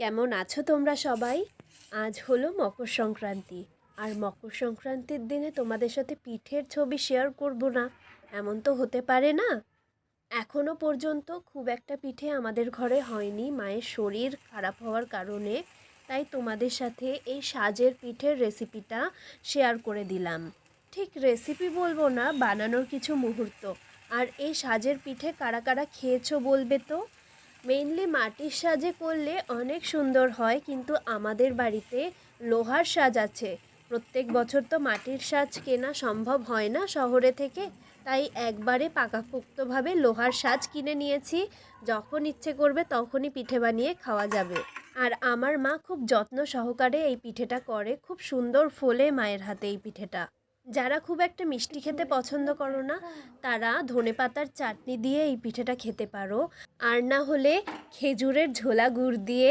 কেমন আছো তোমরা সবাই? আজ হলো মকর সংক্রান্তি। আর মকর সংক্রান্তির দিনে তোমাদের সাথে পিঠের ছবি শেয়ার করব না। এমন তো হতে পারে না। এখনও পর্যন্ত খুব একটা পিঠে আমাদের ঘরে হয়নি। মায়ের শরীর খারাপ হওয়ার কারণে তাই তোমাদের সাথে এই সাজের পিঠের রেসিপিটা শেয়ার করে দিলাম। ঠিক রেসিপি বলব না, বানানোর কিছু মুহূর্ত। আর এই সাজের পিঠে কারা কারা খেয়েছো বলবে তো? মেইনলি মাটির সাজে করলে অনেক সুন্দর হয়, কিন্তু আমাদের বাড়িতে লোহার সাজ আছে। প্রত্যেক বছর তো মাটির সাজ কেনা সম্ভব হয় না শহরে থেকে, তাই একবারে পাকাপোক্তভাবে লোহার সাজ কিনে নিয়েছি। যখন ইচ্ছে করবে তখনই পিঠে বানিয়ে খাওয়া যাবে। আর আমার মা খুব যত্ন সহকারে এই পিঠেটা করে, খুব সুন্দর ফোলে মায়ের হাতে এই পিঠেটা। যারা খুব একটা মিষ্টি খেতে পছন্দ করো না, তারা ধনে পাতার চাটনি দিয়ে এই পিঠেটা খেতে পারো। আর না হলে খেজুরের ঝোলা গুড় দিয়ে